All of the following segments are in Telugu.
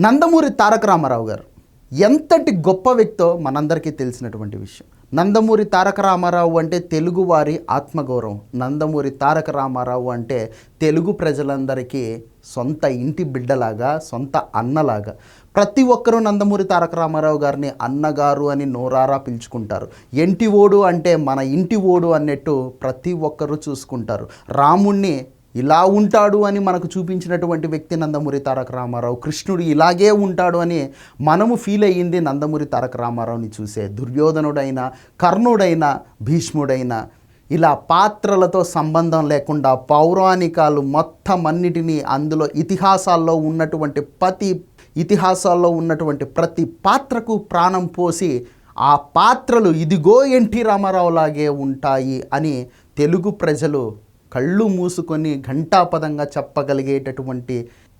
నందమూరి తారక రామారావు గారు ఎంతటి గొప్ప వ్యక్తో మనందరికీ తెలిసినటువంటి విషయం. నందమూరి తారక రామారావు అంటే తెలుగువారి ఆత్మగౌరవం. నందమూరి తారక రామారావు అంటే తెలుగు ప్రజలందరికీ సొంత ఇంటి బిడ్డలాగా సొంత అన్నలాగా. ప్రతి ఒక్కరూ నందమూరి తారక రామారావు గారిని అన్నగారు అని నోరారా పిలుచుకుంటారు. ఎంటి ఓడు అంటే మన ఇంటి ఓడు అన్నట్టు ప్రతి ఒక్కరూ చూసుకుంటారు. రాముణ్ణి ఇలా ఉంటాడు అని మనకు చూపించినటువంటి వ్యక్తి నందమూరి తారక రామారావు. కృష్ణుడు ఇలాగే ఉంటాడు అని మనము ఫీల్ అయ్యింది నందమూరి తారక రామారావుని చూసే దుర్యోధనుడైన కర్ణుడైన భీష్ముడైన. ఇలా పాత్రలతో సంబంధం లేకుండా పౌరాణికాలు మొత్తం అన్నిటినీ అందులో ఇతిహాసాల్లో ఉన్నటువంటి ప్రతి ఇతిహాసాల్లో ఉన్నటువంటి ప్రతి పాత్రకు ప్రాణం పోసి ఆ పాత్రలు ఇదిగో ఎన్టీ రామారావు లాగే ఉంటాయి అని తెలుగు ప్రజలు కళ్ళు మూసుకొని ఘంటాపదంగా చెప్పగలిగేటటువంటి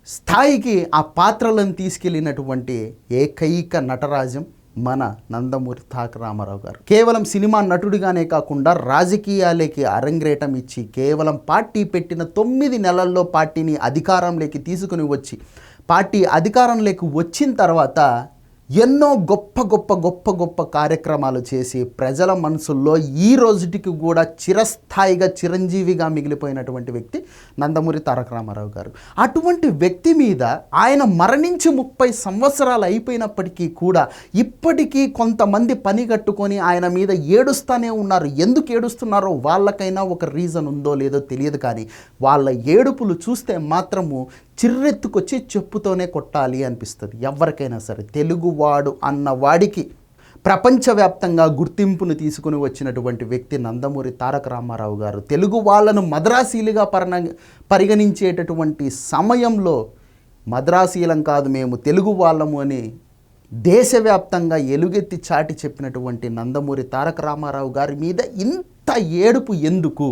స్థాయికి ఆ పాత్రలను తీసుకెళ్ళినటువంటి ఏకైక నటరాజం మన నందమూరి తారక రామారావు గారు. కేవలం సినిమా నటుడిగానే కాకుండా రాజకీయాలకి అరంగ్రేటం ఇచ్చి కేవలం పార్టీ పెట్టిన తొమ్మిది నెలల్లో పార్టీని అధికారంలోకి తీసుకుని వచ్చి పార్టీ అధికారంలోకి వచ్చిన తర్వాత ఎన్నో గొప్ప గొప్ప గొప్ప గొప్ప కార్యక్రమాలు చేసి ప్రజల మనసుల్లో ఈ రోజుటికి కూడా చిరస్థాయిగా చిరంజీవిగా మిగిలిపోయినటువంటి వ్యక్తి నందమూరి తారక రామారావు గారు. అటువంటి వ్యక్తి మీద ఆయన మరణించి ముప్పై సంవత్సరాలు అయిపోయినప్పటికీ కూడా ఇప్పటికీ కొంతమంది పని కట్టుకొని ఆయన మీద ఏడుస్తూనే ఉన్నారు. ఎందుకు ఏడుస్తున్నారో వాళ్ళకైనా ఒక రీజన్ ఉందో లేదో తెలియదు కానీ వాళ్ళ ఏడుపులు చూస్తే మాత్రము చిర్రెత్తుకొచ్చి చెప్పుతోనే కొట్టాలి అనిపిస్తుంది. ఎవరికైనా సరే తెలుగువాడు అన్న వాడికి ప్రపంచవ్యాప్తంగా గుర్తింపును తీసుకుని వచ్చినటువంటి వ్యక్తి నందమూరి తారక రామారావు గారు తెలుగు వాళ్ళను మద్రాసీలుగా పరణ పరిగణించేటటువంటి సమయంలో మద్రాసీలం కాదు మేము తెలుగు వాళ్ళము అని దేశవ్యాప్తంగా ఎలుగెత్తి చాటి చెప్పినటువంటి నందమూరి తారక రామారావు గారి మీద ఇంత ఏడుపు ఎందుకు?